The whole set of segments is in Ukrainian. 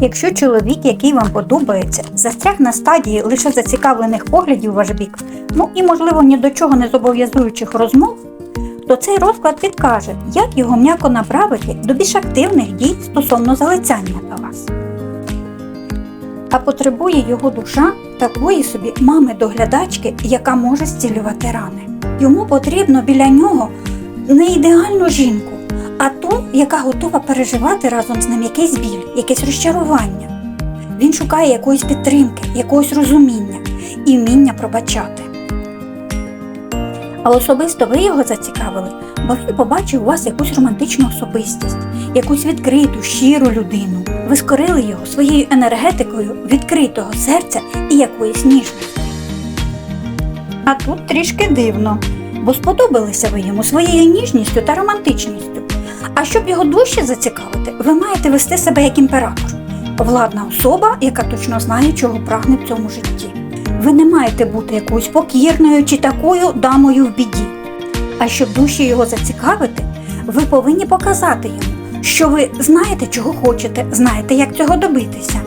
Якщо чоловік, який вам подобається, застряг на стадії лише зацікавлених поглядів ваш бік, ну і, можливо, ні до чого не зобов'язуючих розмов, то цей розклад підкаже, як його м'яко направити до більш активних дій стосовно залицяння до вас. А потребує його душа такої собі мами-доглядачки, яка може зцілювати рани. Йому потрібно біля нього не ідеальну жінку, а ту, яка готова переживати разом з ним якийсь біль, якесь розчарування. Він шукає якоїсь підтримки, якогось розуміння і вміння пробачати. А особисто ви його зацікавили, бо він побачив у вас якусь романтичну особистість, якусь відкриту, щиру людину. Ви скорили його своєю енергетикою відкритого серця і якоїсь ніжності. А тут трішки дивно, бо сподобалися ви йому своєю ніжністю та романтичністю. А щоб його дужче зацікавити, ви маєте вести себе як імператор, владна особа, яка точно знає, чого прагне в цьому житті. Ви не маєте бути якоюсь покірною чи такою дамою в біді. А щоб дужче його зацікавити, ви повинні показати йому, що ви знаєте, чого хочете, знаєте, як цього добитися.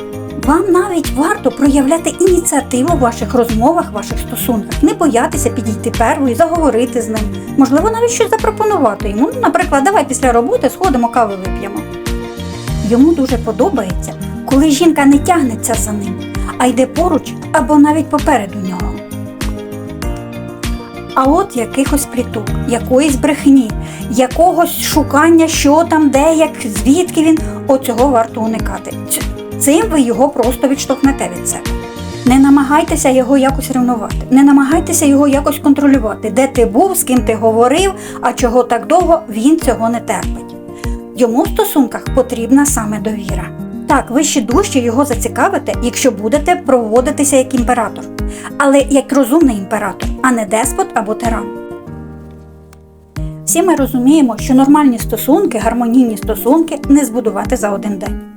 Вам навіть варто проявляти ініціативу в ваших розмовах, ваших стосунках, не боятися підійти первою, заговорити з ним. Можливо, навіть щось запропонувати йому. Ну, наприклад, давай після роботи сходимо, кави вип'ємо. Йому дуже подобається, коли жінка не тягнеться за ним, а йде поруч або навіть попереду нього. А от якихось пліток, якоїсь брехні, якогось шукання, що там, де, як, звідки він, оцього варто уникати. Цим ви його просто відштовхнете від себе. Не намагайтеся його якось ревнувати, не намагайтеся його якось контролювати, де ти був, з ким ти говорив, а чого так довго він цього не терпить. Йому в стосунках потрібна саме довіра. Так, ви ще дужче його зацікавите, якщо будете проводитися як імператор, але як розумний імператор, а не деспот або тиран. Всі ми розуміємо, що нормальні стосунки, гармонійні стосунки не збудувати за один день.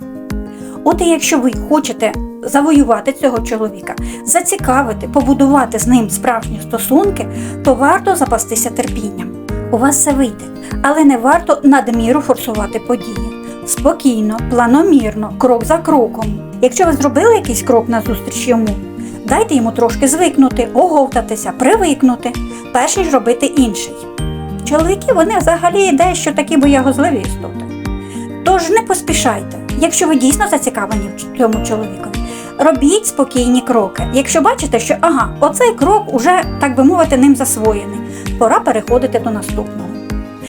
От і якщо ви хочете завоювати цього чоловіка, зацікавити, побудувати з ним справжні стосунки, то варто запастися терпінням. У вас все вийде, але не варто надміру форсувати події. Спокійно, планомірно, крок за кроком. Якщо ви зробили якийсь крок назустріч йому, дайте йому трошки звикнути, оговтатися, привикнути, перш ніж робити інший. Чоловіки вони взагалі дещо такі боягозливі істоти. Тож не поспішайте, якщо ви дійсно зацікавлені в цьому чоловікові. Робіть спокійні кроки. Якщо бачите, що ага, оцей крок уже, так би мовити, ним засвоєний, пора переходити до наступного.